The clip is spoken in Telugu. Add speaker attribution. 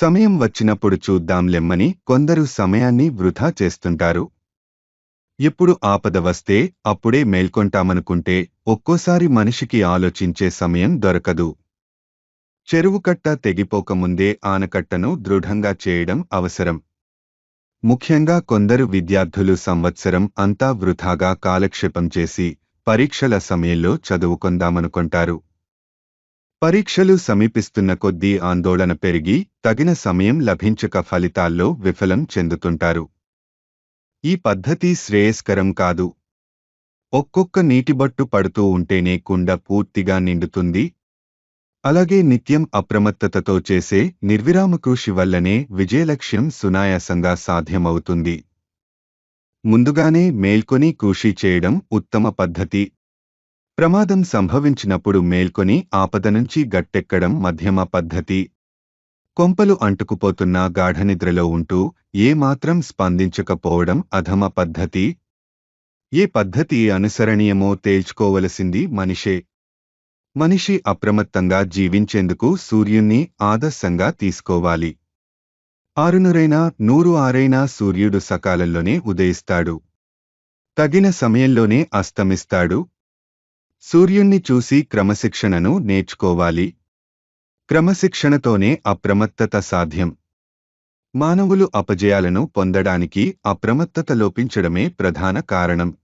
Speaker 1: సమయం వచ్చినప్పుడు చూద్దాంలెమ్మని కొందరు సమయాన్ని వృధా చేస్తుంటారు. ఎప్పుడు ఆపద వస్తే అప్పుడే మేల్కొంటామనుకుంటే ఒక్కోసారి మనిషికి ఆలోచించే సమయం దొరకదు. చెరువుకట్ట తెగిపోకముందే ఆనకట్టను దృఢంగా చేయడం అవసరం. ముఖ్యంగా కొందరు విద్యార్థులు సంవత్సరం అంతా వృథాగా కాలక్షేపం చేసి పరీక్షల సమయంలో చదువుకుందామనుకుంటారు. పరీక్షలు సమీపిస్తున్న కొద్దీ ఆందోళన పెరిగి తగిన సమయం లభించక ఫలితాల్లో విఫలం చెందుతుంటారు. ఈ పద్ధతి శ్రేయస్కరం కాదు. ఒక్కొక్క నీటిబట్టు పడుతూ ఉంటేనే కుండ పూర్తిగా నిండుతుంది. అలాగే నిత్యం అప్రమత్తతతో చేసే నిర్విరామ కృషి వల్లనే విజయలక్ష్యం సునాయాసంగా సాధ్యమవుతుంది. ముందుగానే మేల్కొని కృషి చేయడం ఉత్తమ పద్ధతి. ప్రమాదం సంభవించినప్పుడు మేల్కొని ఆపద నుంచి గట్టెక్కడం మధ్యమ పద్ధతి. కొంపలు అంటుకుపోతున్న గాఢనిద్రలో ఉంటూ ఏమాత్రం స్పందించకపోవడం అధమ పద్ధతి. ఏ పద్ధతి అనుసరణీయమో తేల్చుకోవలసింది మనిషే. మనిషి అప్రమత్తంగా జీవించేందుకు సూర్యుణ్ణి ఆదర్శంగా తీసుకోవాలి. ఆరునురైనా నూరు ఆరైనా సూర్యుడు సకాలంలోనే ఉదయిస్తాడు. తగిన సమయంలోనే అస్తమిస్తాడు. సూర్యుణ్ణి చూసి క్రమశిక్షణను నేర్చుకోవాలి. క్రమశిక్షణతోనే అప్రమత్తత సాధ్యం. మానవులు అపజయాలను పొందడానికి అప్రమత్తత లోపించడమే ప్రధాన కారణం.